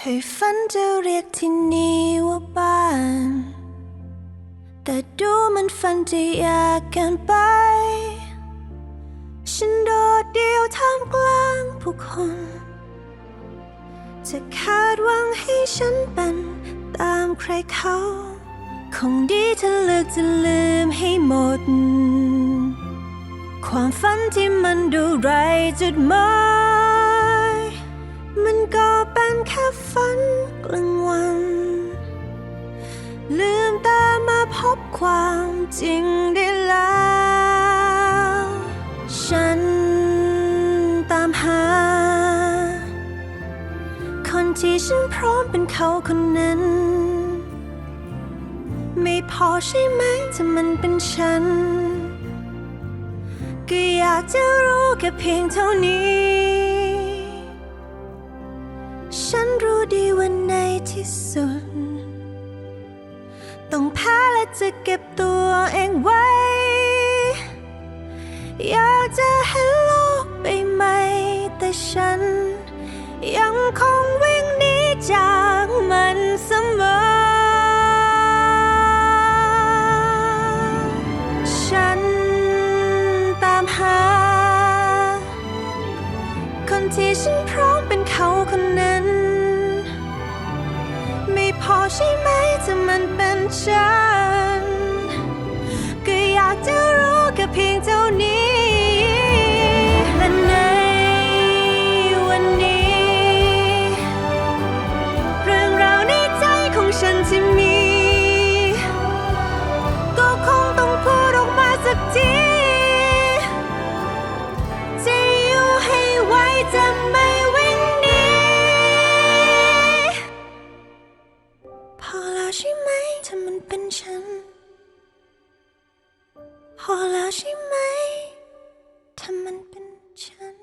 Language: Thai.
ให้ฝันจะเรียกที่นี่ว่าบ้าน แต่ดูมันฝันจะยากเกินไป ฉันโดดเดี่ยวท่ามกลางผู้คน จะคาดหวังให้ฉันเป็นตามใครเขา คงดีถ้าเลือกจะลืมให้หมด ความฝันที่มันดูไรจุดหมาย แค่ฝันกลางวัน ลืมตามาพบความจริงได้แล้ว ฉันตามหา คนที่ฉันพร้อมเป็นเขาคนนั้น ไม่พอใช่ไหมถ้ามันเป็นฉัน ก็อยากจะรู้แค่เพียงเท่านี้ ดีว่าในที่สุด ต้องแพ้และจะเก็บตัวเองไว้ อยากจะเห็นโลกใบใหม่แต่ฉัน ยังคงวิ่งหนีจากมันเสมอ ฉันตามหา คนที่ฉันพร้อมเป็นเขาคนนั้นไม่พอ ใช่ไหมถ้ามันเป็นฉัน ก็อยากจะรู้แค่เพียงเท่านี้ ใช่ไหม ถ้ามันเป็นฉัน